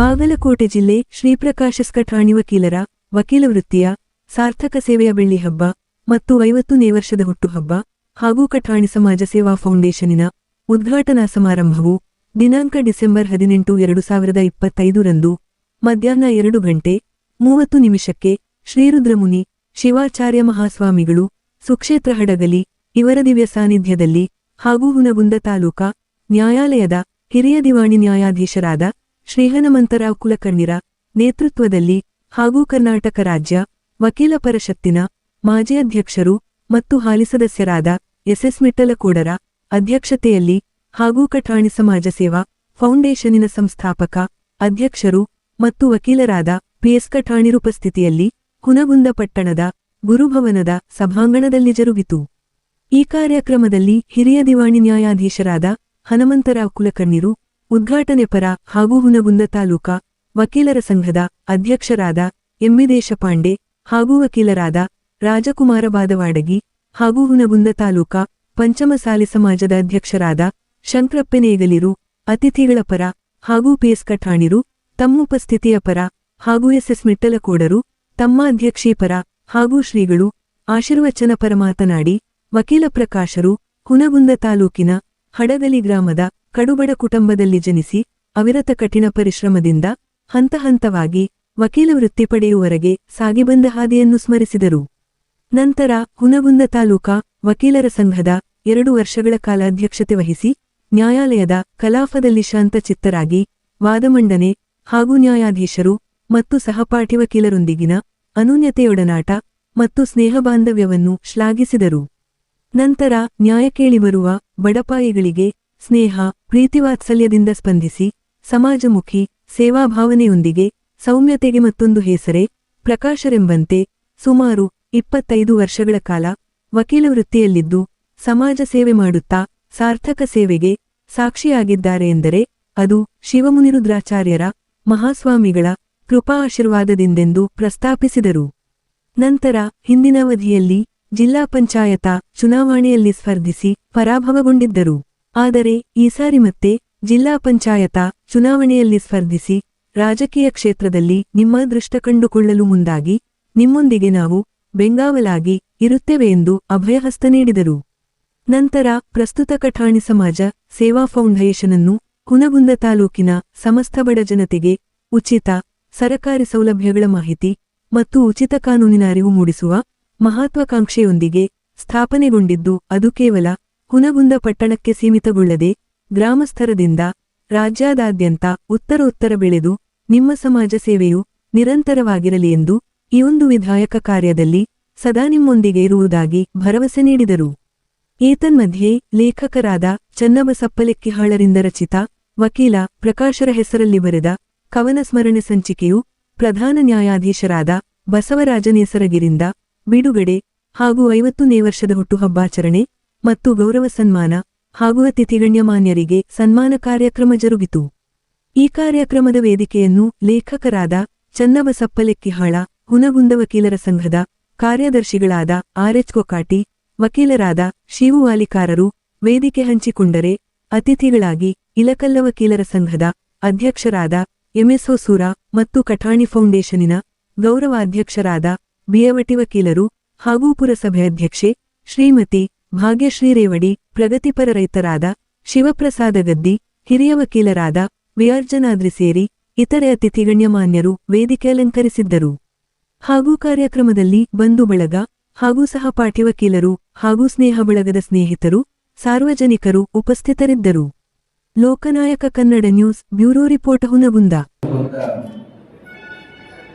ಬಾಗಲಕೋಟೆ ಜಿಲ್ಲೆ ಶ್ರೀಪ್ರಕಾಶ ಕಠಾಣಿ ವಕೀಲರ ವಕೀಲ ವೃತ್ತಿಯ ಸಾರ್ಥಕ ಸೇವೆಯ ಬೆಳ್ಳಿ ಹಬ್ಬ ಮತ್ತು ಐವತ್ತನೇ ವರ್ಷದ ಹುಟ್ಟುಹಬ್ಬ ಹಾಗೂ ಕಠಾಣಿ ಸಮಾಜ ಸೇವಾ ಫೌಂಡೇಶನಿನ ಉದ್ಘಾಟನಾ ಸಮಾರಂಭವು ದಿನಾಂಕ ಡಿಸೆಂಬರ್ ಹದಿನೆಂಟು, ಎರಡು ಸಾವಿರದ ಇಪ್ಪತ್ತೈದರಂದು ಮಧ್ಯಾಹ್ನ ಎರಡು ಗಂಟೆ ಮೂವತ್ತು ನಿಮಿಷಕ್ಕೆ ಶ್ರೀರುದ್ರಮುನಿ ಶಿವಾಚಾರ್ಯ ಮಹಾಸ್ವಾಮಿಗಳು ಸುಕ್ಷೇತ್ರ ಹಡಗಲಿ, ಇವರ ದಿವ್ಯ ಸಾನ್ನಿಧ್ಯದಲ್ಲಿ ಹಾಗೂ ಹುನಗುಂದ ತಾಲೂಕಾ ನ್ಯಾಯಾಲಯದ ಹಿರಿಯ ದಿವಾಣಿ ನ್ಯಾಯಾಧೀಶರಾದ ಶ್ರೀಹನುಮಂತರಾವ್ ಕುಲಕರ್ಣಿರ ನೇತೃತ್ವದಲ್ಲಿ ಹಾಗೂ ಕರ್ನಾಟಕ ರಾಜ್ಯ ವಕೀಲ ಪರಿಷತ್ತಿನ ಮಾಜಿ ಅಧ್ಯಕ್ಷರು ಮತ್ತು ಹಾಲಿ ಸದಸ್ಯರಾದ ಎಸ್ಎಸ್ ಮಿಟ್ಟಲಕೋಡರ ಅಧ್ಯಕ್ಷತೆಯಲ್ಲಿ ಹಾಗೂ ಕಠಾಣಿ ಸಮಾಜ ಸೇವಾ ಫೌಂಡೇಶನಿನ ಸಂಸ್ಥಾಪಕ ಅಧ್ಯಕ್ಷರು ಮತ್ತು ವಕೀಲರಾದ ಪಿಎಸ್ ಕಠಾಣಿರುಪಸ್ಥಿತಿಯಲ್ಲಿ ಹುನಗುಂದ ಪಟ್ಟಣದ ಗುರುಭವನದ ಸಭಾಂಗಣದಲ್ಲಿ ಜರುಗಿತು. ಈ ಕಾರ್ಯಕ್ರಮದಲ್ಲಿ ಹಿರಿಯ ದಿವಾಣಿ ನ್ಯಾಯಾಧೀಶರಾದ ಹನುಮಂತರಾವ್ ಕುಲಕರ್ಣಿರು ಉದ್ಘಾಟನೆ ಪರ ಹಾಗೂ ಹುನಗುಂದ ತಾಲೂಕಾ ವಕೀಲರ ಸಂಘದ ಅಧ್ಯಕ್ಷರಾದ ಎಂಬಿ ದೇಶಪಾಂಡೆ ಹಾಗೂ ವಕೀಲರಾದ ರಾಜಕುಮಾರ ಬಾದವಾಡಗಿ ಹಾಗೂ ಹುನಗುಂದ ತಾಲೂಕಾ ಪಂಚಮಸಾಲಿ ಸಮಾಜದ ಅಧ್ಯಕ್ಷರಾದ ಶಂಕ್ರಪ್ಪನೇಗಲಿರು ಅತಿಥಿಗಳ ಪರ ಹಾಗೂ ಪಿಎಸ್ ಕಠಾಣಿರು ತಮ್ಮ ಉಪಸ್ಥಿತಿಯ ಪರ ಹಾಗೂ ಎಸ್ಎಸ್ ಮಿಟ್ಟಲಕೋಡರು ತಮ್ಮ ಅಧ್ಯಕ್ಷೀ ಪರ ಹಾಗೂ ಶ್ರೀಗಳು ಆಶೀರ್ವಚನ ಪರ ಮಾತನಾಡಿ ವಕೀಲ ಪ್ರಕಾಶರು ಹುನಗುಂದ ತಾಲೂಕಿನ ಹಡಗಲಿ ಗ್ರಾಮದ ಕಡುಬಡ ಕುಟುಂಬದಲ್ಲಿ ಜನಿಸಿ ಅವಿರತ ಕಠಿಣ ಪರಿಶ್ರಮದಿಂದ ಹಂತ ಹಂತವಾಗಿ ವಕೀಲ ವೃತ್ತಿ ಪಡೆಯುವವರೆಗೆ ಸಾಗಿಬಂದ ಹಾದಿಯನ್ನು ಸ್ಮರಿಸಿದರು. ನಂತರ ಹುನಗುಂದ ತಾಲೂಕಾ ವಕೀಲರ ಸಂಘದ ಎರಡು ವರ್ಷಗಳ ಕಾಲ ಅಧ್ಯಕ್ಷತೆ ವಹಿಸಿ ನ್ಯಾಯಾಲಯದ ಕಲಾಪದಲ್ಲಿ ಶಾಂತಚಿತ್ತರಾಗಿ ವಾದಮಂಡನೆ ಹಾಗೂ ನ್ಯಾಯಾಧೀಶರು ಮತ್ತು ಸಹಪಾಠಿ ವಕೀಲರೊಂದಿಗಿನ ಅನೂನ್ಯತೆಯೊಡನಾಟ ಮತ್ತು ಸ್ನೇಹಬಾಂಧವ್ಯವನ್ನು ಶ್ಲಾಘಿಸಿದರು. ನಂತರ ನ್ಯಾಯ ಕೇಳಿಬರುವ ಬಡಪಾಯಿಗಳಿಗೆ ಸ್ನೇಹ ಪ್ರೀತಿವಾತ್ಸಲ್ಯದಿಂದ ಸ್ಪಂದಿಸಿ, ಸಮಾಜಮುಖಿ, ಸೇವಾಭಾವನೆಯೊಂದಿಗೆ, ಸೌಮ್ಯತೆಗೆ ಮತ್ತೊಂದು ಹೆಸರೇ, ಪ್ರಕಾಶರೆಂಬಂತೆ, ಸುಮಾರು ಇಪ್ಪತ್ತೈದು ವರ್ಷಗಳ ಕಾಲ, ವಕೀಲ ವೃತ್ತಿಯಲ್ಲಿದ್ದು, ಸಮಾಜ ಸೇವೆ ಮಾಡುತ್ತಾ, ಸಾರ್ಥಕ ಸೇವೆಗೆ ಸಾಕ್ಷಿಯಾಗಿದ್ದಾರೆ ಎಂದರೆ, ಅದು ಶಿವಮುನಿರುದ್ರಾಚಾರ್ಯರ ಮಹಾಸ್ವಾಮಿಗಳ ಕೃಪಾ ಆಶೀರ್ವಾದದಿಂದೆಂದು ಪ್ರಸ್ತಾಪಿಸಿದರು. ನಂತರ ಹಿಂದಿನ ಅವಧಿಯಲ್ಲಿ ಜಿಲ್ಲಾ ಪಂಚಾಯತ ಚುನಾವಣೆಯಲ್ಲಿ ಸ್ಪರ್ಧಿಸಿ ಪರಾಭವಗೊಂಡಿದ್ದರು. ಆದರೆ ಈ ಸಾರಿ ಮತ್ತೆ ಜಿಲ್ಲಾ ಪಂಚಾಯತ ಚುನಾವಣೆಯಲ್ಲಿ ಸ್ಪರ್ಧಿಸಿ ರಾಜಕೀಯ ಕ್ಷೇತ್ರದಲ್ಲಿ ನಿಮ್ಮ ದೃಷ್ಟ ಕಂಡುಕೊಳ್ಳಲು ಮುಂದಾಗಿ ನಿಮ್ಮೊಂದಿಗೆ ನಾವು ಬೆಂಗಾವಲಾಗಿ ಇರುತ್ತೇವೆ ಎಂದು ಅಭಯಹಸ್ತ ನೀಡಿದರು. ನಂತರ ಪ್ರಸ್ತುತ ಕಠಾಣಿ ಸಮಾಜ ಸೇವಾ ಫೌಂಡೇಶನನ್ನು ಹುನಗುಂದ ತಾಲೂಕಿನ ಸಮಸ್ತ ಬಡ ಜನತೆಗೆ ಉಚಿತ ಸರಕಾರಿ ಸೌಲಭ್ಯಗಳ ಮಾಹಿತಿ ಮತ್ತು ಉಚಿತ ಕಾನೂನಿನ ಅರಿವು ಮೂಡಿಸುವ ಮಹತ್ವಾಕಾಂಕ್ಷೆಯೊಂದಿಗೆ ಸ್ಥಾಪನೆಗೊಂಡಿದ್ದು ಅದು ಕೇವಲ ಹುನಗುಂದ ಪಟ್ಟಣಕ್ಕೆ ಸೀಮಿತಗೊಳ್ಳದೆ ಗ್ರಾಮಸ್ಥರದಿಂದ ರಾಜ್ಯಾದಾದ್ಯಂತ ಉತ್ತರ ಬೆಳೆದು ನಿಮ್ಮ ಸಮಾಜ ಸೇವೆಯು ನಿರಂತರವಾಗಿರಲಿ ಎಂದು ಈ ಒಂದು ವಿಧಾಯಕ ಕಾರ್ಯದಲ್ಲಿ ಸದಾ ನಿಮ್ಮೊಂದಿಗೆ ಇರುವುದಾಗಿ ಭರವಸೆ ನೀಡಿದರು. ಏತನ್ಮಧ್ಯೆ ಲೇಖಕರಾದ ಚನ್ನಬಸಪ್ಪಲೆಕ್ಕಿಹಾಳರಿಂದ ರಚಿತ ವಕೀಲ ಪ್ರಕಾಶರ ಹೆಸರಲ್ಲಿ ಬರೆದ ಕವನ ಸ್ಮರಣೆ ಸಂಚಿಕೆಯು ಪ್ರಧಾನ ನ್ಯಾಯಾಧೀಶರಾದ ಬಸವರಾಜನೇಸರಗಿರಿಂದ ಬಿಡುಗಡೆ ಹಾಗೂ ಐವತ್ತನೇ ವರ್ಷದ ಹುಟ್ಟುಹಬ್ಬಾಚರಣೆ ಮತ್ತು ಗೌರವ ಸನ್ಮಾನ ಹಾಗೂ ಅತಿಥಿ ಗಣ್ಯಮಾನ್ಯರಿಗೆ ಸನ್ಮಾನ ಕಾರ್ಯಕ್ರಮ ಜರುಗಿತು. ಈ ಕಾರ್ಯಕ್ರಮದ ವೇದಿಕೆಯನ್ನು ಲೇಖಕರಾದ ಚನ್ನಬಸಪ್ಪಲೆಕ್ಕಿಹಾಳ ಹುನಗುಂದ ವಕೀಲರ ಸಂಘದ ಕಾರ್ಯದರ್ಶಿಗಳಾದ ಆರ್ಎಚ್ ಕೊಕಾಟಿ ವಕೀಲರಾದ ಶಿವು ವಾಲಿಕಾರರು, ವೇದಿಕೆ ಹಂಚಿಕೊಂಡರೆ ಅತಿಥಿಗಳಾಗಿ ಇಲಕಲ್ಲ ವಕೀಲರ ಸಂಘದ ಅಧ್ಯಕ್ಷರಾದ ಎಂಎಸ್ ಹೊಸೂರ ಮತ್ತು ಕಠಾಣಿ ಫೌಂಡೇಶನಿನ ಗೌರವಾಧ್ಯಕ್ಷರಾದ ಬಿಯವಟಿ ವಕೀಲರು ಹಾಗೂ ಪುರಸಭೆ ಅಧ್ಯಕ್ಷೆ ಶ್ರೀಮತಿ ಭಾಗ್ಯಶ್ರೀ ರೇವಡಿ, ಪ್ರಗತಿಪರ ರೈತರಾದ ಶಿವಪ್ರಸಾದ ಗದ್ದಿ, ಹಿರಿಯ ವಕೀಲರಾದ ವಿಯಾರ್ಜನಾದ್ರಿ ಸೇರಿ ಇತರೆ ಅತಿಥಿ ಗಣ್ಯಮಾನ್ಯರು ವೇದಿಕೆ ಅಲಂಕರಿಸಿದ್ದರು. ಹಾಗೂ ಕಾರ್ಯಕ್ರಮದಲ್ಲಿ ಬಂಧು ಬಳಗ ಹಾಗೂ ಸಹಪಾಠಿ ವಕೀಲರು ಹಾಗೂ ಸ್ನೇಹ ಬಳಗದ ಸ್ನೇಹಿತರು, ಸಾರ್ವಜನಿಕರು ಉಪಸ್ಥಿತರಿದ್ದರು. Loknayak Kannada news bureau report Hungund.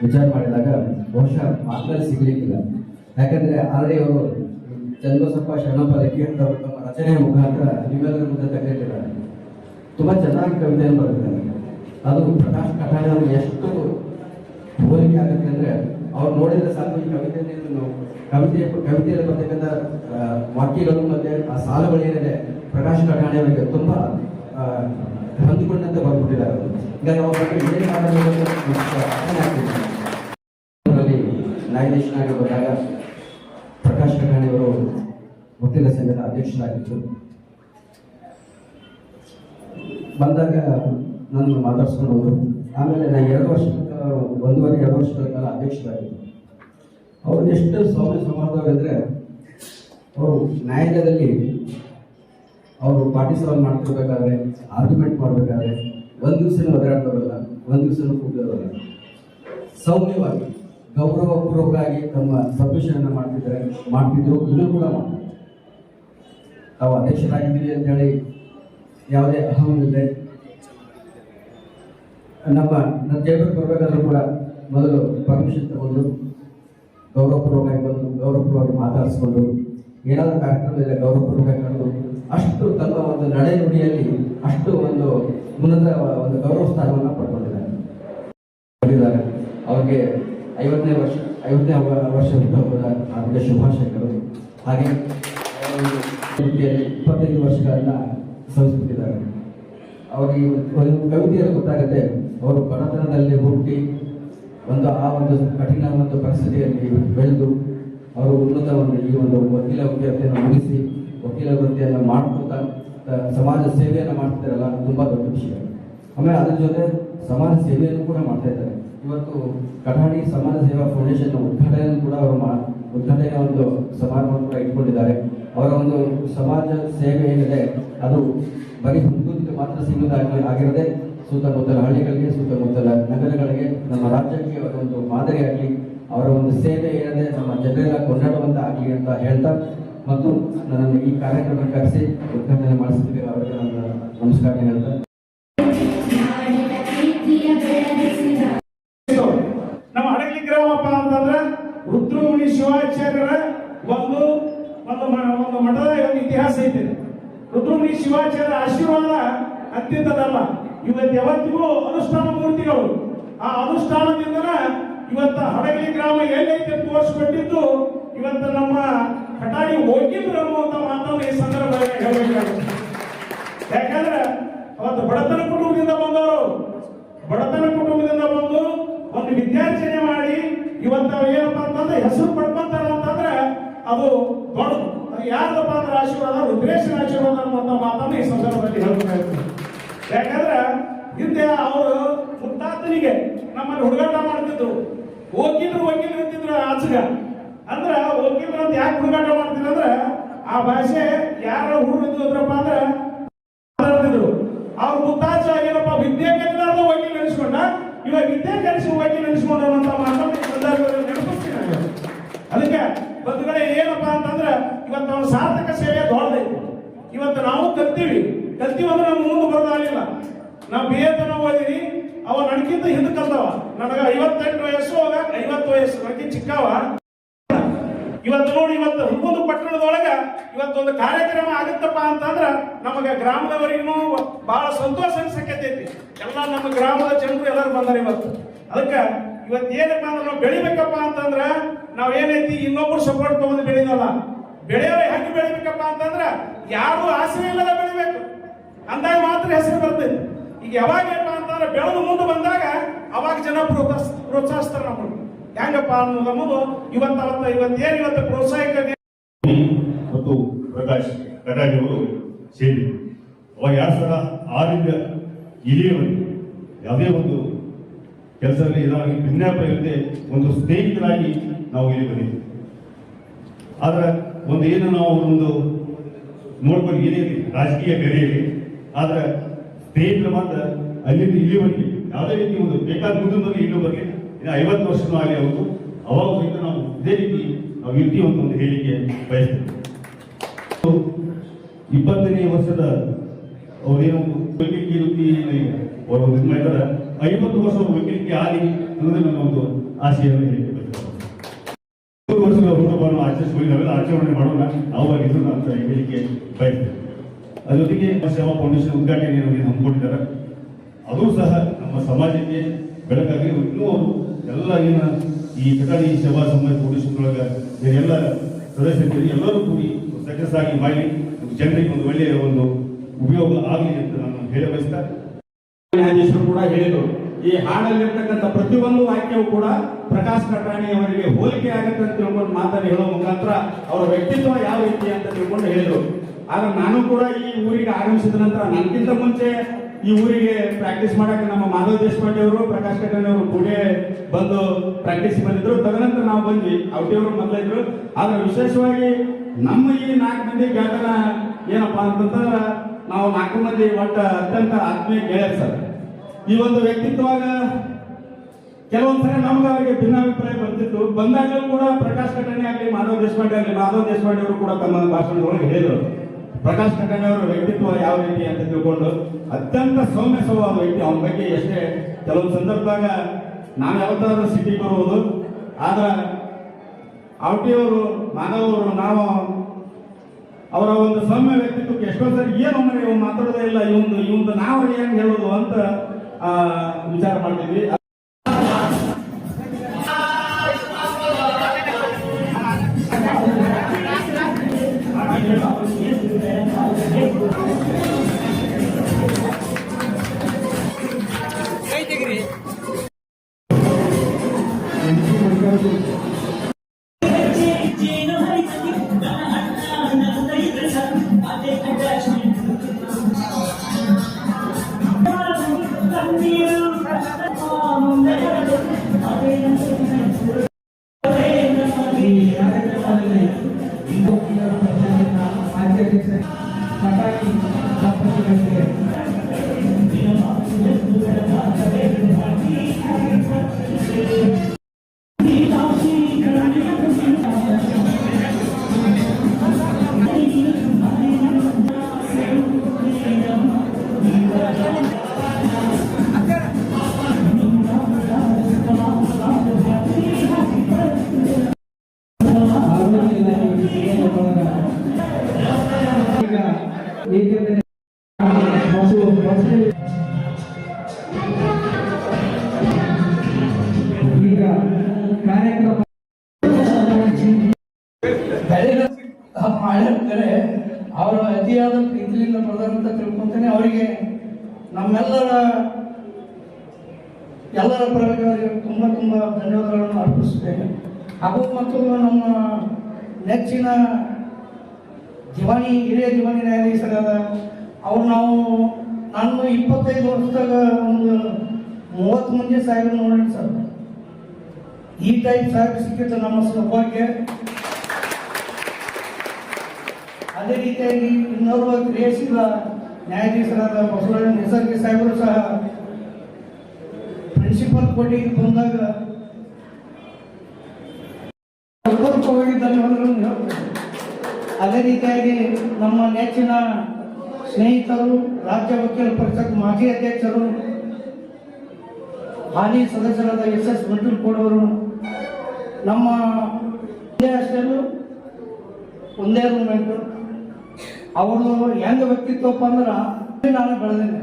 ವಿಚಾರ ಮಾಡಿದಾಗ ಬಹುಶಃ ಸಿಗ್ಲಿಕ್ಕಿಲ್ಲ. ಯಾಕಂದ್ರೆ ಚಂದ್ರಸಪ್ಪ ಶರಣಪ್ಪ ಅವರು ತಮ್ಮ ರಚನೆಯ ಮುಖಾಂತರ ನಿಮ್ಮೆಲ್ಲರ ಮುಂದೆ ತೆಗೆದಿದ್ದಾರೆ ತುಂಬ ಚೆನ್ನಾಗಿ ಕವಿತೆಯನ್ನು ಬರುತ್ತಾರೆ ಅದು ಪ್ರಕಾಶ್ ಅವರು ಎಷ್ಟು ಹೋಲಿಕೆ ಆಗುತ್ತೆ ಅಂದರೆ ಅವ್ರು ನೋಡಿದ್ರೆ ಸಾಕು ಈ ಕವಿತೆಯನ್ನು ನಾವು ಕವಿತೆ ಕವಿತೆಯಲ್ಲಿ ಬರ್ತಕ್ಕಂಥ ವಾಕ್ಯಗಳು ಮತ್ತೆ ಆ ಸಾಲುಗಳು ಏನಿದೆ ಪ್ರಕಾಶ್ ಕಟಾಣೆ ಅವರಿಗೆ ತುಂಬ ಹೊಂದಿಕೊಂಡಂತೆ ಬರ್ಬಿಟ್ಟಿದ್ದಾರೆ ಅವರು. ನಾವು ಅವ್ರ ನ್ಯಾಯಾಧೀಶನಾಗಿ ಬಂದಾಗ ಪ್ರಕಾಶ್ ಅವರು ವಕೀಲ ಸಂಘದ ಅಧ್ಯಕ್ಷರಾಗಿದ್ದರು. ಬಂದಾಗ ನನ್ನ ಮಾತಾಡ್ಸ್ಕೊಂಡು ಹೋದರು ಆಮೇಲೆ ನಾನು ಎರಡು ವರ್ಷ ಒಂದೂವರೆ, ಎರಡು ವರ್ಷಗಳ ಕಾಲ ಅಧ್ಯಕ್ಷರಾಗಿದ್ದರು ಅವರು ಎಷ್ಟು ಸೌಮ್ಯ ಸ್ವಭಾವದವರೆಂದರೆ ಅವರು ನ್ಯಾಯಾಲಯದಲ್ಲಿ ಅವರು ಪಾರ್ಟಿಸಿಪೇಟ್ ಮಾಡ್ಕೊಬೇಕಾದ್ರೆ ಆರ್ಗ್ಯುಮೆಂಟ್ ಮಾಡಬೇಕಾದ್ರೆ, ಒಂದು ದಿವಸ ಒದರಾಡ್ದವರಲ್ಲ ಒಂದು ದಿವಸನೂ ಕೂಗಿದವರಲ್ಲ ಸೌಮ್ಯವಾಗಿ. ಗೌರವಪೂರ್ವಕವಾಗಿ ತಮ್ಮ ಸಬ್ಮಿಷನ್ ಮಾಡ್ತಿದ್ದಾರೆ. ಮಾಡ್ತಿದ್ರು. ಇದು ಕೂಡ ಮಾಡ್ತಾರೆ. ತಾವು ಅಧ್ಯಕ್ಷರಾಗಿದ್ದೀರಿ ಅಂತ ಹೇಳಿ ಯಾವುದೇ ಅಹಮಿಲ್ಲದೆ ನಮ್ಮ ನನ್ನ ಟೇಬಲ್ ಬರಬೇಕಾದ್ರೂ ಕೂಡ ಮೊದಲು ಪರ್ಮಿಷನ್ ತಗೊಂಡು ಗೌರವಪೂರ್ವಕವಾಗಿ ಬಂದು ಗೌರವಪೂರ್ವವಾಗಿ ಮಾತಾಡಿಸ್ಕೊಂಡು ಏನಾದರೂ ಕಾರ್ಯಕ್ರಮ ಇಲ್ಲ ಗೌರವಪೂರ್ವಕವಾಗಿ ಕಂಡು ಅಷ್ಟು ತಮ್ಮ ಒಂದು ನಡೆ ನುಡಿಯಲ್ಲಿ ಅಷ್ಟು ಒಂದು ಉನ್ನತ ಒಂದು ಗೌರವ ಸ್ಥಾನವನ್ನು ಪಡ್ಕೊಂಡಿದ್ದಾರೆ. ಅವ್ರಿಗೆ ಐವತ್ತನೇ ವರ್ಷ ಐವತ್ತನೇ ವರ್ಷ ಹುಟ್ಟುಹಬ್ಬದ ಹಾರ್ದಿಕ ಶುಭಾಶಯಗಳು. ಹಾಗೆ ಇಪ್ಪತ್ತೈದು ವರ್ಷಗಳನ್ನ ಸಲ್ಲಿಸುತ್ತಿದ್ದಾರೆ ಅವರಿಗೆ ಕವಿತೆಯಲ್ಲಿ ಗೊತ್ತಾಗುತ್ತೆ, ಅವರು ಬಡತನದಲ್ಲಿ ಹುಟ್ಟಿ ಒಂದು ಆ ಒಂದು ಕಠಿಣ ಒಂದು ಪರಿಸ್ಥಿತಿಯಲ್ಲಿ ಬೆಳೆದು ಅವರು ಉನ್ನತ ಒಂದು ಈ ಒಂದು ವಕೀಲ ವೃತ್ತಿಯನ್ನು ಮುಗಿಸಿ, ವಕೀಲ ವೃತ್ತಿಯನ್ನು ಮಾಡ್ಕೊತ ಸಮಾಜ ಸೇವೆಯನ್ನು ಮಾಡ್ತಿದ್ದಾರಲ್ಲ ತುಂಬಾ ದೊಡ್ಡ ವಿಷಯ. ಆಮೇಲೆ ಅದ್ರ ಜೊತೆ ಸಮಾಜ ಸೇವೆಯನ್ನು ಕೂಡ ಮಾಡ್ತಾ ಇದ್ದಾರೆ. ಇವತ್ತು ಕಠಾಣಿ ಸಮಾಜ ಸೇವಾ ಫೌಂಡೇಶನ್ ಉದ್ಘಾಟನೆ ಕೂಡ ಅವರು ಮಾ, ಉದ್ಘಾಟನೆ ಒಂದು ಸಮಾರಂಭವನ್ನು ಕೂಡ ಇಟ್ಕೊಂಡಿದ್ದಾರೆ. ಅವರ ಒಂದು ಸಮಾಜ ಸೇವೆ ಏನಿದೆ, ಅದು ಬರೀ ಹುಡುಗರಿಗೆ ಮಾತ್ರ ಸೀಮಿತ ಆಗಿರದೆ ಸುತ್ತಮುತ್ತಲ ಹಳ್ಳಿಗಳಿಗೆ, ಸುತ್ತಮುತ್ತಲ ನಗರಗಳಿಗೆ, ನಮ್ಮ ರಾಜ್ಯಕ್ಕೆ ಅವರ ಒಂದು ಮಾದರಿಯಾಗಲಿ ಅವರ ಒಂದು ಸೇವೆ ಏನಿದೆ, ನಮ್ಮ ಜನರೆಲ್ಲ ಕೊಂಡಾಡುವಂತ ಆಗಲಿ ಅಂತ ಹೇಳ್ತಾ ಮತ್ತು ನನ್ನನ್ನು ಈ ಕಾರ್ಯಕ್ರಮ ಕರೆಸಿ ಉದ್ಘಾಟನೆ ಮಾಡಿಸ್ತೀವಿ ಅವರಿಗೆ ನನ್ನ ನಮಸ್ಕಾರ ಹೇಳ್ತಾ ಶಿವಾಚಾರ್ಯರ ಒಂದು ಒಂದು ಒಂದು ಮಠದ ಒಂದು ಇತಿಹಾಸ ಐತೆ ರುದ್ರಮುನಿ ಶಿವಾಚಾರ್ಯರ ಆಶೀರ್ವಾದ ಅತ್ಯಂತದಲ್ಲ. ಇವತ್ತು ಯಾವತ್ತಿಗೂ ಅನುಷ್ಠಾನ ಮೂರ್ತಿಗಳು. ಆ ಅನುಷ್ಠಾನದಿಂದ ಇವತ್ತ ಹಡಗಲಿ ಗ್ರಾಮ ಎಲ್ಲೈತೆ ತೋರಿಸ್ಕೊಟ್ಟಿದ್ದು ಇವತ್ತು ನಮ್ಮ ಕಟಾಡಿ ಹೋಗಿದ್ರು ಅನ್ನುವಂಥ ಮಾತನ್ನು ಈ ಸಂದರ್ಭದಲ್ಲಿ ಹೇಳಬೇಕಾಗುತ್ತೆ. ಯಾಕಂದ್ರೆ ಅವತ್ತು ಬಡತನ ಕುಟುಂಬದಿಂದ ಬಂದವರು. ಬಡತನ ಕುಟುಂಬದಿಂದ ಬಂದು ಒಂದು ವಿದ್ಯಾರ್ಜನೆ ಮಾಡಿ ಇವತ್ತು ಏನಪ್ಪಾ ಅಂತಂದ್ರೆ ಹೆಸರು ಪಡ್ಕೊಂತಾರ ಅಂತಂದ್ರೆ ಅದು ದೊಡ್ಡದು. ಅಂದ್ರೆ ಆಶೀರ್ವಾದ? ರುದ್ರೇಶನ ಆಶೀರ್ವಾದ ಅನ್ನುವಂಥ ಮಾತನ್ನು ಈ ಸಂದರ್ಭದಲ್ಲಿ ಹೇಳ್ಬೇಕಾಗ್ತದೆ ಯಾಕಂದ್ರೆ ಹಿಂದೆ ಅವರು ಮುತ್ತಾತನಿಗೆ ನಮ್ಮಲ್ಲಿ ಹುಡುಗಾಟ ಮಾಡ್ತಿದ್ರು. ವಕೀಲರು ವಕೀಲರು ಅಂತಿದ್ರು ಆಚಗ. ಅಂದ್ರ ವಕೀಲರು ಅಂತ ಯಾಕೆ ಹುಡುಗಾಟ ಮಾಡ್ತಿದ್ರು ಅಂದ್ರೆ ಆ ಭಾಷೆ ಯಾರ ಹುಡುಗಿದ್ರು ಅಂದ್ರಪ್ಪ ಅಂದ್ರೆ ಅವ್ರ ಮುತ್ತಾಚ ಏನಪ್ಪ ವಿದ್ಯೆ ಕಲಿಲಾರ್ದ ವಕೀಲ ಅನಿಸ್ಕೊಂಡ ಇವಾಗ ವಿದ್ಯೆ ಕಲಿಸಿ ವಕೀಲ ಅನಿಸ್ಕೊಂಡ ಅಂತ ಮಾತನ್ನು ಈ ಸಂದರ್ಭದಲ್ಲಿ ನೆನಪಿಸ್ತೀನಿ ನಾನು. ಅದಕ್ಕೆ ಬಂಧುಗಳೇ ಏನಪ್ಪಾ ಅಂತಂದ್ರೆ, ಇವತ್ತು ನಾವು ಸಾರ್ಥಕ ಸೇವೆ ದೊಡ್ಡದೈತಿ ಇವತ್ತು ನಾವು ಕಲ್ತೀವಿ. ಕಲ್ತೀವಿ ಅಂದ್ರೆ ನಮ್ಮ ಮುಂದೆ ಬರೋದಾಗಿಲ್ಲ ನಾವು ಬಿ ಎ ತನ ಓದಿನಿ ಅವ ನನಗಿಂತ ಹಿಂದೆ ಕಲ್ತವ ನನಗ ಐವತ್ತೆಂಟು ವಯಸ್ಸು ಅವಾಗ ಐವತ್ತು ವಯಸ್ಸು. ನನಗೆ ಚಿಕ್ಕವ. ಇವತ್ತು ನೋಡಿ, ಇವತ್ತು ಹುಬ್ಬಂದು ಪಟ್ಟಣದೊಳಗ ಇವತ್ತೊಂದು ಕಾರ್ಯಕ್ರಮ ಆಗುತ್ತಪ್ಪ ಅಂತಂದ್ರ, ನಮಗೆ ಗ್ರಾಮದವರಿಗೂ ಬಹಳ ಸಂತೋಷ ಅನ್ಸಕ್ಕೆ ಎಲ್ಲ ನಮ್ಮ ಗ್ರಾಮದ ಜನರು ಎಲ್ಲರೂ ಬಂದಾರೆ ಇವತ್ತು. ಅದಕ್ಕೆ ಇವತ್ತು ಏನಪ್ಪ ಅಂದ್ರೆ ನಾವು ಬೆಳಿಬೇಕಪ್ಪ ಅಂತಂದ್ರ ನಾವ್ ಏನೈತಿ ಇನ್ನೊಬ್ರು ಸಪೋರ್ಟ್ ತಗೊಂಡು ಬೆಳಿದಲ್ಲ ಬೆಳೆಯೋ ಹೆಂಗೆ ಬೆಳಿಬೇಕಪ್ಪ ಅಂತಂದ್ರ ಯಾರು ಆಸೆ ಇಲ್ಲದ ಬೆಳಿಬೇಕು. ಅಂದಾಗ ಮಾತ್ರ ಹೆಸರು ಬರ್ತೈತಿ ಈಗ ಯಾವಾಗ ಏನಪ್ಪ ಅಂತಂದ್ರೆ ಬೆಳೆದು ಮುಂದೆ ಬಂದಾಗ ಅವಾಗ ಜನ ಪ್ರೋತ್ಸಾಹ ಪ್ರೋತ್ಸಾಹಿಸ್ತಾರೆ ನಮ್ಮ ಹೆಂಗಪ್ಪ ಅನ್ನೋದು ನಮ್ಮದು ಇವತ್ತು ಅವತ್ತ ಇವತ್ತು ಪ್ರೋತ್ಸಾಹಿಕ ಮತ್ತು ಪ್ರಕಾಶ್ ಕಟಾಜಿ ಅವರು ಸೇರಿ ಅವಾಗ ಎರಡು ಸಾವಿರ ಆರಿಂದ ಇಲ್ಲಿಯವರೆಗೆ ಯಾವುದೇ ಒಂದು ಕೆಲಸದಲ್ಲಿ ಇದಾಗಿ ವಿಜ್ಞಾಪ ಇರುತ್ತೆ ಒಂದು ಸ್ನೇಹಿತರಾಗಿ ನಾವು ಇಲ್ಲಿ ಬಂದಿದ್ದೀವಿ ಆದರೆ ಒಂದು ಏನು ನಾವು ಒಂದು ನೋಡ್ಕೊಂಡು ಏನೇ ರಾಜಕೀಯ ಗರಿಯಲ್ಲಿ ಆದರೆ ಸ್ನೇಹಿತರು ಮಾತ್ರ ಅಲ್ಲಿಂದ ಇಲ್ಲಿವರೆಗೆ ಯಾವುದೇ ರೀತಿ ಒಂದು ಬೇಕಾದ ಮುಂದಿನಲ್ಲಿ ಇಲ್ಲೂ ಬರಲಿ ಇನ್ನು ಐವತ್ತು ವರ್ಷನೂ ಆಗಲಿ ಅವರು ಅವಾಗ ನಾವು ಇದೇ ರೀತಿ ನಾವು ಇರ್ತೀವಿ ಅಂತ ಒಂದು ಹೇಳಿಕೆ ಬಯಸ್ತೇವೆ. ಇಪ್ಪತ್ತನೇ ವರ್ಷದ ಅವರೇನು ವೈದ್ಯಕೀಯ ವೃತ್ತಿ ಇದು ಮಾಡಿದಾರೆ ಐವತ್ತು ವರ್ಷ ವಕೀಲಿಕೆ ಆಗಿ ಅನ್ನೋದೇ ನನ್ನ ಒಂದು ಆಶಯವನ್ನು ಹೇಳಿ ಬಯಸ್ತೇನೆ. ಮೂರು ವರ್ಷಗಳ ಹುಟ್ಟುಹಬ್ಬವನ್ನು ಆಚರಿಸಿಕೊಳ್ಳಿ ನಾವೆಲ್ಲ ಆಚರಣೆ ಮಾಡೋಣ. ಅವಾಗಿದ್ದು ಅಂತ ಹೇಳಿಕೆ ಬಯಸ್ತೇನೆ. ಅದ್ರ ಜೊತೆಗೆ ಸೇವಾ ಫೌಂಡೇಶನ್ ಉದ್ಘಾಟನೆ ನಮಗೆ ಹಮ್ಮಿಕೊಂಡಿದ್ದಾರೆ. ಅದು ಸಹ ನಮ್ಮ ಸಮಾಜಕ್ಕೆ ಬೆಳಕಾಗಿ ಇನ್ನೂ ಅವರು ಎಲ್ಲ ಏನ ಈ ಕಟಾಡಿ ಸೇವಾ ಸಮಾಜ ಫೌಂಡೇಶನ್ ಎಲ್ಲ ಸದಸ್ಯರು ಎಲ್ಲರೂ ಕೂಡಿ ಸಕ್ಸಸ್ ಆಗಿ ಮಾಡಿ, ಜನರಿಗೆ ಒಂದು ಒಳ್ಳೆಯ ಒಂದು ಉಪಯೋಗ ಆಗಲಿ ಅಂತ ನಾನು ಹೇಳ ಬಯಸ್ತಾ ನ್ಯಾಯಾಧೀಶರು ಕೂಡ ಹೇಳಿದರು. ಈ ಹಾಡಲ್ಲಿರ್ತಕ್ಕಂಥ ಪ್ರತಿಯೊಂದು ವಾಕ್ಯವು ಕೂಡ ಪ್ರಕಾಶ್ ಕಟಾಣಿ ಅವರಿಗೆ ಹೋಲಿಕೆ ಆಗುತ್ತೆ ಅಂತ ತಿಳ್ಕೊಂಡು ಮಾತನ್ನು ಹೇಳೋ ಮುಖಾಂತರ ಅವರ ವ್ಯಕ್ತಿತ್ವ ಯಾವ ರೀತಿ ಅಂತ ತಿಳ್ಕೊಂಡು ಹೇಳಿದರು. ಆದ್ರೆ ನಾನು ಕೂಡ ಈ ಊರಿಗೆ ಆಗಮಿಸಿದ ನಂತರ ನನಗಿಂತ ಮುಂಚೆ ಈ ಊರಿಗೆ ಪ್ರಾಕ್ಟೀಸ್ ಮಾಡಕ್ಕೆ ನಮ್ಮ ಮಾಧವ ದೇಶಪಾಂಡೆ ಅವರು, ಪ್ರಕಾಶ್ ಕಟ್ಟಾಣಿ ಅವರು ಕೂಡೇ ಬಂದು ಪ್ರಾಕ್ಟೀಸ್ ಬಂದಿದ್ರು ತದನಂತರ ನಾವು ಬಂದ್ವಿ. ಅವಟಿಯವರು ಮೊದಲಿದ್ರು. ಆದ್ರೆ ವಿಶೇಷವಾಗಿ ನಮ್ಮ ಈ ನಾಲ್ಕು ಮಂದಿ ಗೆಳೆತನ ಏನಪ್ಪಾ ಅಂತಂದ್ರೆ ನಾವು ನಾಲ್ಕು ಮಂದಿ ಒಟ್ಟ ಅತ್ಯಂತ ಆತ್ಮೀಯ ಗೆಳೆಯರು ಸರ್. ಈ ಒಂದು ವ್ಯಕ್ತಿತ್ವಾಗ ಕೆಲವೊಂದ್ಸರಿ ನಮ್ಗೆ ಅವರಿಗೆ ಭಿನ್ನಾಭಿಪ್ರಾಯ ಬರ್ತಿತ್ತು. ಬಂದಾಗಲೂ ಕೂಡ ಪ್ರಕಾಶ್ ಕಟ್ಟಣೆ ಆಗಲಿ, ಮಾಧವ್ ದೇಶಪಾಂಡೆ ಆಗಲಿ, ಮಾಧವ್ ದೇಶಪಾಂಡೆ ಅವರು ಕೂಡ ತಮ್ಮ ಭಾಷಣದೊಳಗೆ ಹೇಳಿದರು. ಪ್ರಕಾಶ್ ಕಟ್ಟಣೆ ಅವರ ವ್ಯಕ್ತಿತ್ವ ಯಾವ ರೀತಿ ಅಂತ ತಿಳ್ಕೊಂಡು ಅತ್ಯಂತ ಸೌಮ್ಯ ಸ್ವಭಾವ ವ್ಯಕ್ತಿ. ಅವನ ಬಗ್ಗೆ ಎಷ್ಟೇ ಕೆಲವೊಂದು ಸಂದರ್ಭದಾಗ ನಾನು ಯಾವತ್ತಾದ್ರೂ ಸಿಟಿಗೆ ಬರುವುದು ಆದ್ರೆ ಅವಟಿಯವರು ಮಾನವರು ನಾವು ಅವರ ಒಂದು ಸೌಮ್ಯ ವ್ಯಕ್ತಿತ್ವಕ್ಕೆ ಎಷ್ಟೋ ಸರಿ ಏನು ಅಂದ್ರೆ ಇವ್ ಮಾತಾಡೋದೇ ಇಲ್ಲ ಇವಂದು ಇವಂದು ನಾವು ಏನು ಹೇಳೋದು ಅಂತ ಆ, ವಿಚಾರ ಮಾಡ್ತಿದ್ವಿ ಈಗ ಕಾರ್ಯಕ್ರಮ ಮಾಡಿರ್ತಾರೆ ಅವರ ಅತಿಯಾದ ಪ್ರೀತಿಯಿಂದ ಅಂತ ತಿಳ್ಕೊಂತಾನೆ ಅವರಿಗೆ ನಮ್ಮೆಲ್ಲರ ಎಲ್ಲರ ಪರವಾಗಿ ತುಂಬ ತುಂಬ ಧನ್ಯವಾದಗಳನ್ನು ಅರ್ಪಿಸ್ತೇನೆ ಹಾಗೂ ಮತ್ತು ನಮ್ಮ ನೆಚ್ಚಿನ ದಿವಾಣಿ ಹಿರಿಯ ದಿವಾಣಿ ನ್ಯಾಯಾಧೀಶರಾದ ಅವ್ರು ನಾವು ನಾನು ಇಪ್ಪತ್ತೈದು ವರ್ಷದಾಗ ಒಂದು ಮೂವತ್ತು ಮಂದಿ ಸಾಹೇಬ್ ನೋಡೋಣ ಸರ್. ಈ ಟೈಪ್ ಸಾಹೇಬ್ ಸಿಕ್ಕಿತ್ತು ನಮ್ಮ ಸೌಭಾಗ್ಯ. ಅದೇ ರೀತಿಯಾಗಿ ಇನ್ನೋರ್ವ ಕ್ರಿಯಾಶೀಲ ನ್ಯಾಯಾಧೀಶರಾದ ಬಸವರಾಜ ನಿಸರ್ಗಿ ಸಾಹೇಬರು ಸಹ ಪ್ರಿನ್ಸಿಪಲ್ ಕೋರ್ಟಿಗೆ ಬಂದಾಗ. ಧನ್ಯವಾದಗಳನ್ನು ಹೇಳ್ತೇನೆ ಅದೇ ರೀತಿಯಾಗಿ ನಮ್ಮ ನೆಚ್ಚಿನ ಸ್ನೇಹಿತರು, ರಾಜ್ಯ ವಕೀಲ ಪರಿಷತ್ ಮಾಜಿ ಅಧ್ಯಕ್ಷರು, ಹಾಲಿ ಸದಸ್ಯರಾದ ಎಸ್ ಎಸ್ ಮಂಜುಲ್ಕೋಡವರು ನಮ್ಮ ಅಷ್ಟೇನು ಒಂದೇ ರೂಮೆಂಟು ಅವರು ಹೆಂಗ ವ್ಯಕ್ತಿತ್ವಪ್ಪ ಅಂದ್ರೆ ನಾನು ಬೆಳೆದೇನೆ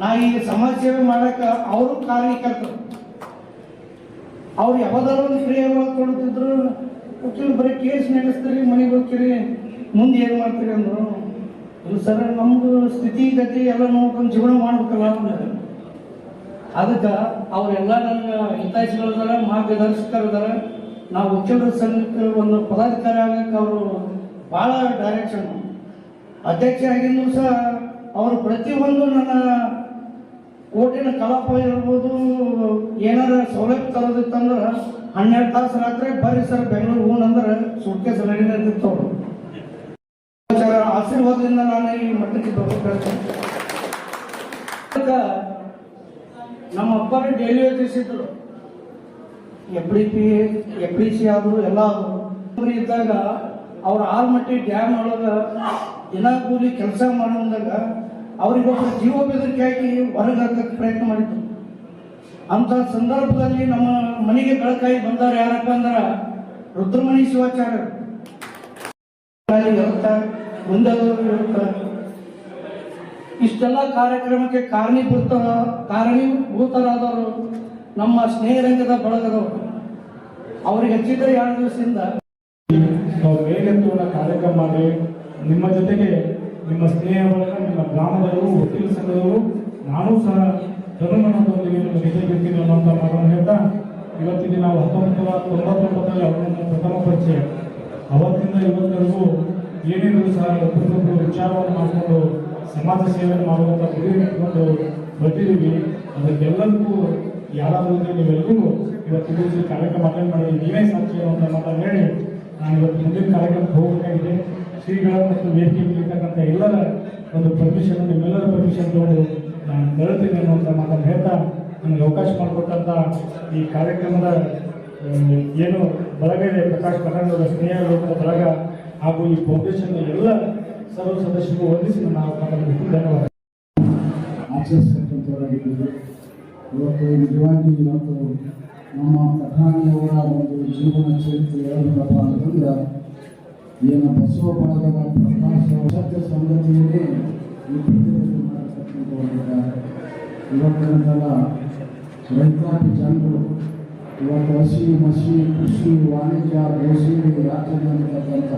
ನಾ ಈ ಸಮಾಜ ಸೇವೆ ಮಾಡೋಕೆ ಅವರು ಕಾರಣೀಕರ್ತರು ಅವ್ರು ಯಾವ್ದಾದ್ರು ಒಂದು ಕ್ರಿಯೆ ವಕೀಲರು ಬರೀ ಕೇಸ್ ನಡೆಸ್ತೀರಿ, ಮನೆಗೆ ಹೋಗ್ತೀರಿ, ಮುಂದೆ ಏನು ಮಾಡ್ತೀರಿ ಅಂದರು, ಇದು ಸರ್, ನಮ್ದು ಸ್ಥಿತಿ, ಗತಿ ಎಲ್ಲ ನೋಡ್ಕೊಂಡು ಜೀವನ ಮಾಡ್ಬೇಕಲ್ಲ ಅಂದ್ರೆ. ಅದಕ್ಕೆ ಅವರೆಲ್ಲ ನನ್ನ ಹಿತೈಷಿಗಳಿದಾರೆ ಮಾರ್ಗದರ್ಶಕರಿದಾರೆ ನಾವು ವಕೀಲರ ಸಂಘಕ್ಕೆ ಒಂದು ಪದಾಧಿಕಾರಿ ಆಗಕ್ಕೆ ಅವರು ಭಾಳ ಡೈರೆಕ್ಷನ್ ಅಧ್ಯಕ್ಷ ಆಗಿದ್ದು ಸಹ, ಅವರು ಪ್ರತಿಯೊಂದು ನನ್ನ ಕೋಟಿನ ಕಲಾಪ ಇರ್ಬೋದು, ಏನಾರ ಸೌಲಭ್ಯ ತರೋದಿತ್ತಂದ್ರೆ ಹನ್ನೆರಡು ತಾಸು ರಾತ್ರಿ ಬರ್ರಿ ಸರ್, ಬೆಂಗಳೂರು ಹೂನ್ ಅಂದ್ರೆ ಸುಟ್ಕೆ ಸಲಹಿತ್ತು ಆಶೀರ್ವಾದದಿಂದ ನಾನು ಈ ಮಟ್ಟಕ್ಕೆ ಬರ್ಬೇಕು ನಮ್ಮ ಅಪ್ಪ ಡೈಲಿ ವೇಜಸ್ ಇದ್ರು F D P, F D C ಆದ್ರು, ಎಲ್ಲ ಆದ್ರು. ಇದ್ದಾಗ ಅವ್ರ ಆಲ್ಮಟ್ಟಿ ಡ್ಯಾಮ್ ಒಳಗ ದಿನ ಕೂಲಿ ಕೆಲಸ ಮಾಡುವಾಗ ಅವ್ರಿಗೊಬ್ಬರು ಜೀವ ಬೆದರಿಕೆ ಹಾಕಿ ಹೊರಗೆ ಹಾಕಕ್ಕೆ ಪ್ರಯತ್ನ ಮಾಡಿದ್ರು. ಅಂತ ಸಂದರ್ಭದಲ್ಲಿ ನಮ್ಮ ಮನೆಗೆ ಬೆಳಕಾಗಿ ಬಂದವರು ಯಾರಪ್ಪ ಅಂದ್ರ ರುದ್ರಮಣಿ ಶಿವಾಚಾರ್ಯರು. ಮುಂದೆ ಇಷ್ಟೆಲ್ಲ ಕಾರ್ಯಕ್ರಮಕ್ಕೆ ಕಾರಣೀಭೂತ ಕಾರಣೀಭೂತರಾದವರು ನಮ್ಮ ಸ್ನೇಹರಂಗದ ಬಳಗದವರು. ಅವ್ರಿಗೆ ಹಚ್ಚಿದ್ರೆ ಎರಡು ದಿವಸದಿಂದ. ನಾವು ಮೇಲೆತ್ತುವ ಕಾರ್ಯಕ್ರಮ ಮಾಡಿ ನಿಮ್ಮ ಜೊತೆಗೆ ನಿಮ್ಮ ಸ್ನೇಹ ಬಳಗ ನಿಮ್ಮ ಗ್ರಾಮದವರು ವಕೀಲ ಸಂಘದವರು ನಾನು ಸಹ ನಿಮ್ಮ ಜೊತೆಗಿರ್ತೀನಿ ಅನ್ನುವಂಥ ಮಾತನ್ನು ಹೇಳ್ತಾ, ಇವತ್ತಿಗೆ ನಾವು ಹತ್ತೊಂಬತ್ತು ತೊಂಬತ್ತೊಂಬತ್ತರಲ್ಲಿ ಅವರನ್ನು ಪ್ರಥಮ ಪರಿಚಯ. ಅವತ್ತಿಂದ ಇವತ್ತರೆಗೂ ಏನೇನು ಸಹ ಪ್ರತಿಯೊಬ್ಬರು ವಿಚಾರವನ್ನು ಮಾಡಿಕೊಂಡು, ಸಮಾಜ ಸೇವೆಯನ್ನು ಮಾಡುವಂಥ ಗುರಿ ಇಟ್ಕೊಂಡು ಹೊರಟಿದ್ದೀವಿ ಅದಕ್ಕೆಲ್ಲರಿಗೂ, ಯಾರಾದರೂ ನೀವೆಲ್ಲರೂ ಇವತ್ತು ಕಾರ್ಯಕ್ರಮ ಅಟೆಂಡ್ ಮಾಡಿ ನೀವೇ ಸಾಕ್ಷಿ ಅನ್ನುವಂಥ ಮಾತನ್ನು ಹೇಳಿ, ನಾನು ಇವತ್ತು ಮುಂದಿನ ಕಾರ್ಯಕ್ರಮಕ್ಕೆ ಹೋಗಬೇಕಾಗಿದೆ. ಶ್ರೀಗಳ ಮತ್ತು ವೇದಿಕೆ ಎಲ್ಲರ ಒಂದು ಪರ್ಮಿಷನ್ ನಿಮ್ಮೆಲ್ಲರ ಪರ್ಮಿಷನ್ ತಗೊಂಡು ನಾನು ತೆರಳ್ತೀನಿ ಅನ್ನುವಂಥ ಮಾತನ್ನು ಹೇಳ್ತಾ ನನಗೆ ಅವಕಾಶ ಮಾಡಿಕೊಟ್ಟಂಥ ಈ ಕಾರ್ಯಕ್ರಮದ ಏನು ಬಳಗ ಇದೆ. ಪ್ರಕಾಶ್ ಕನ್ನಡದ ಸ್ನೇಹ ಲೋಕದ ಬಳಗ ಹಾಗೂ ಈ ಫೌಂಡೇಶನ್ ಎಲ್ಲ ಸರ್ವ ಸದಸ್ಯರಿಗೂ ವಂದಿಸಿ ನಾವು ಮಾತನಾಡಬೇಕು ಧನ್ಯವಾದ. ಇವತ್ತು ನಿಜವಾಗಿ ಇವತ್ತು ನಮ್ಮ ಪ್ರಧಾನಿಯವರ ಒಂದು ಜೀವನ ಚರಿತ್ರೆ ಹೇಳಬೇಕಪ್ಪ ಅಂತಂದ್ರೆ ಏನು ಬಸವ ಬಳಗದ ಪ್ರಕಾಶ ಮಾಡತಕ್ಕಂಥವರಿದ್ದಾರೆ ಇವತ್ತಿನಂತೆಲ್ಲ ರೈತಾಪಿ ಜನರು ಇವತ್ತು ಹಸಿ ಮಸಿ, ಕೃಷಿ, ವಾಣಿಜ್ಯ ಬೇಸಿಗೆ ರಾಜ್ಯದಲ್ಲಿರ್ತಕ್ಕಂಥ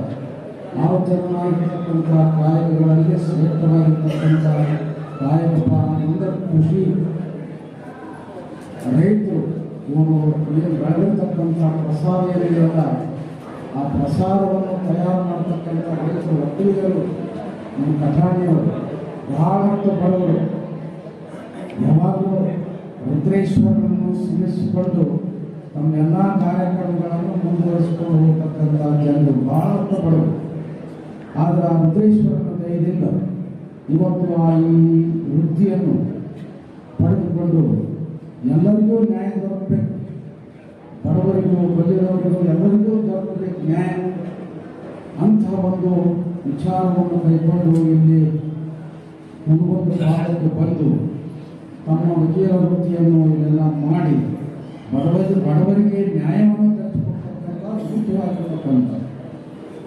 ಆವರ್ತನಾಗಿರ್ತಕ್ಕಂಥ ಕಾಯಕಗಳಲ್ಲಿ ಶ್ರೇಷ್ಠವಾಗಿರ್ತಕ್ಕಂಥ ಕಾಯಕಪ್ಪ ಅಂತಂದ್ರೆ ಕೃಷಿ. ರೈತರು, ಇವನು ಏನು ಬೆಳೆದಿರ್ತಕ್ಕಂಥ ಪ್ರಸಾದ ಏನಿದೆಯಲ್ಲ ಆ ಪ್ರಸಾದವನ್ನು ತಯಾರು ಮಾಡ್ತಕ್ಕಂಥ ರೈತರು ಒಕ್ಕಲಿಗರು ನಮ್ಮ ಕಥಾಣಿಯವರು ಬಹಳಷ್ಟು ಬಡವರು. ಯಾವಾಗಲೂ ರುದ್ರೇಶ್ವರನನ್ನು ಸ್ಮರಿಸಿಕೊಂಡು ತಮ್ಮೆಲ್ಲ ಕಾರ್ಯಕ್ರಮಗಳನ್ನು ಮುಂದುವರಿಸಿಕೊಂಡು ಹೋಗ್ತಕ್ಕಂಥ ಜನರು ಬಹಳಷ್ಟು ಬಡವರು. ಆದರೆ ಆ ರುದ್ರೇಶ್ವರನ ದಯದಿಂದ ಇವತ್ತು ಆ ಈ ವೃತ್ತಿಯನ್ನು ಪಡೆದುಕೊಂಡು ಎಲ್ಲರಿಗೂ ನ್ಯಾಯ ದೊರಕಬೇಕು. ಬಡವರಿಗೂ ಬಲ್ಲಿದವರಿಗೂ ಎಲ್ಲರಿಗೂ ದೊರಕದೆ ನ್ಯಾಯ. ಅಂತಹ ಒಂದು ವಿಚಾರವನ್ನು ಕೈಕೊಂಡು ಇಲ್ಲಿ ಒಂದು ಭಾಗಕ್ಕೆ ಬಂದು ತಮ್ಮ ವಕೀಲ ವೃತ್ತಿಯನ್ನು ಇಲ್ಲೆಲ್ಲ ಮಾಡಿ ಬಡವ ಬಡವರಿಗೆ ನ್ಯಾಯವನ್ನು ತರಿಸಿಕೊಡ್ತಕ್ಕಂಥ ಮುಖ್ಯವಾಗಿರ್ತಕ್ಕಂಥ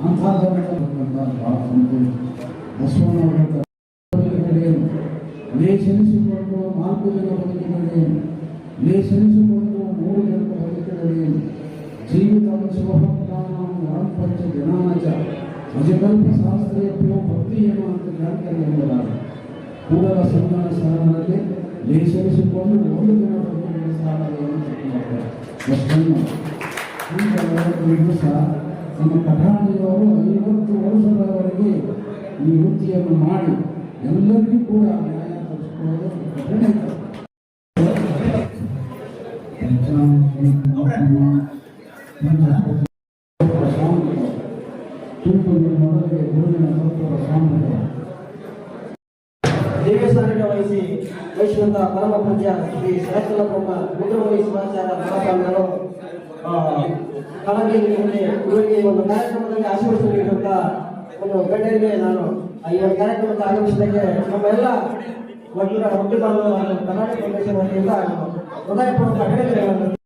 ಅಂಥದ್ದಕ್ಕಂಥ ಭಾಳ ಸಂತೋಷ ಬಸವಣ್ಣವರ ಕಡೆ ಲೇಖನಿಸಿಕೊಂಡು ನಾಲ್ಕು ಜನ ಬದುಕಿನಲ್ಲಿ ಜನ ಶಿವಭಕ್ತಾನಾಂ ವರಂಪಂಚ ಜನಾನಚ ಅಜಕಲ್ಪ ಶಾಸ್ತ್ರೀಯಪ್ಯೋ ಭಕ್ತಿ ಏನು ಅಂತ ಜ್ಞಾನಕರಿ ಎಂಬುದಾರೆ ಕೂಡಲ ಸಂಗಮ ಸ್ಥಾನದಲ್ಲಿ ಲೇಖನಿಸಿಕೊಂಡು ಒಂದು ತಪ್ಪಿದ್ದಾರೆ ಬಸವಣ್ಣ ಈಗ ಅವತ್ತು ದಿವಸ ನಮ್ಮ ಕಠಾಣಿಯವರು ಐವತ್ತು ವರ್ಷದವರೆಗೆ ಈ ವೃತ್ತಿಯನ್ನು ಮಾಡಿ ಎಲ್ಲರಿಗೂ ಕೂಡ ನ್ಯಾಯ ತರಿಸಿಕೊಳ್ಳೋದು ದೇವಸ್ಥಾನಕ್ಕೆ ವಹಿಸಿ ವಹಿಸುವಂತಹ ಪರಮ ಪೂಜ್ಯ ಶ್ರೀ ಸರಸ್ವತ ಬ್ರಹ್ಮ ರುದ್ರಮುನಿ ಶಿವಾಚಾರ್ಯ ಮಹಾಸ್ವಾಮಿಗಳು ನಿಮಗೆ ಇವರಿಗೆ ಒಂದು ಕಾರ್ಯಕ್ರಮದಲ್ಲಿ ಆಶೀರ್ವದಿಸಬೇಕಂತ ಒಂದು ಗಣ್ಯರಿಗೆ ನಾನು ಈ ಒಂದು ಕಾರ್ಯಕ್ರಮಕ್ಕೆ ನಮ್ಮ ಎಲ್ಲ ಒಟ್ಟು ಒಟ್ಟು ಕರ್ನಾಟಕ ಪ್ರದೇಶ ವತಿಯಿಂದ ಹೃದಯಪೂರ್ವಕ ಅಭಿನಂದನೆಗಳನ್ನು